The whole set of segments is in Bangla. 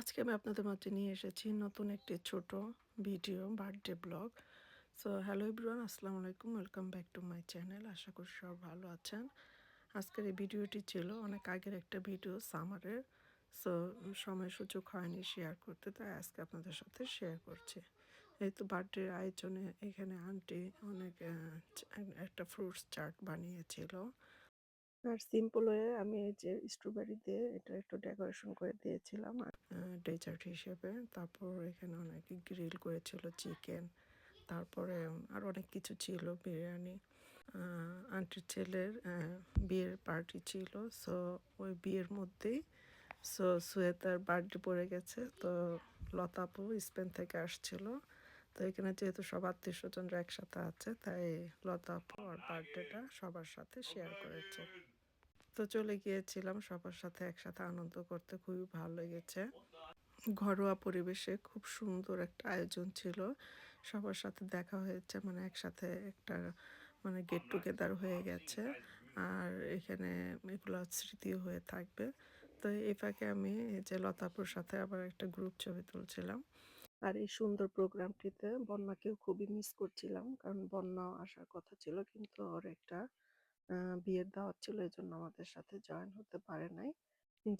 আজকে আমি আপনাদের মাঝে নিয়ে এসেছি নতুন একটি ছোট video birthday vlog so hello everyone আসসালামু আলাইকুম welcome back to my channel আশা করি সব ভালো আছেন। আজকের এই ভিডিওটি ছিল অনেক আগের একটা ভিডিও সামারের সো সময় সুযোগ হয়নি শেয়ার করতে, তাই আজকে আপনাদের সাথে শেয়ার করছি। এই তো বার্থডের আয়োজনে এখানে আন্টি অনেক একটা ফ্রুটস চাট বানিয়েছিল। আর সিম্পল হয়ে আমি এই যে স্ট্রবেরি দিয়ে এটা একটু ডেকোরেশন করে দিয়েছিলাম ডেজার্ট হিসেবে। তারপর এখানে অনেক গ্রিল করেছিল চিকেন তারপরে আর অনেক কিছু ছিল, বিরিয়ানি। আন্টির ছেলের বিয়ের পার্টি ছিল সো ওই বিয়ের মধ্যেই সো সুয়েতার বার্থডে পড়ে গেছে, তো লতাপু স্পেন থেকে আসছিল। তো এখানে যেহেতু সব আত্মীয় স্বজনরা একসাথে আছে, তাই লতাপু আর বার্থডেটা সবার সাথে শেয়ার করেছে। তো চলে গিয়েছিলাম সবার সাথে একসাথে আনন্দ করতে, খুবই ভালো লেগেছে। ঘরোয়া পরিবেশে খুব সুন্দর একটা আয়োজন ছিল। সবার সাথে দেখা হয়েছে মানে একসাথে একটা মানে গেট টুগেদার হয়ে গেছে। আর এখানে এগুলো স্মৃতিও হয়ে থাকবে। তো এই ফাঁকে আমি যে লতাপুর সাথে আবার একটা গ্রুপ ছবি তুলছিলাম। আর এই সুন্দর প্রোগ্রামটিতে বন্যাকেও খুবই মিস করছিলাম। কারণ বন্যা আসার কথা ছিল, কিন্তু ওর একটা বিয়ের দাওয়াত ছিল এই জন্য আমাদের সাথে জয়েন হতে পারে নাই।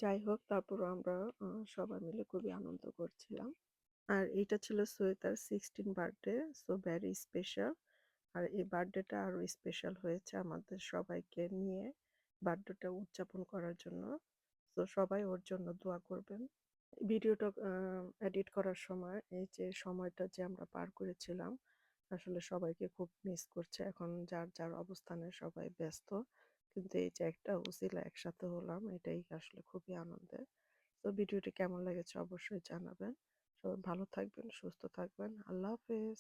যাই হোক তারপরও আমরা সবাই মিলে খুবই আনন্দ করছিলাম। আর এটা ছিল সৈয়দার sixteen birthday so very special আর এই বার্থডেটা আরও স্পেশাল হয়েছে আমাদের সবাইকে নিয়ে বার্থডেটা উদযাপন করার জন্য। তো সবাই ওর জন্য দোয়া করবেন। ভিডিওটা এডিট করার সময় এই যে সময়টা যে আমরা পার করেছিলাম, আসলে সবাইকে খুব মিস করছে। এখন যার যার অবস্থানে সবাই ব্যস্ত। কিন্তু এই যে একটা উসিলা একসাথে হলাম, এটাই আসলে খুবই আনন্দের। তো ভিডিওটি কেমন লেগেছে অবশ্যই জানাবেন। সবাই ভালো থাকবেন, সুস্থ থাকবেন। আল্লাহ হাফেজ।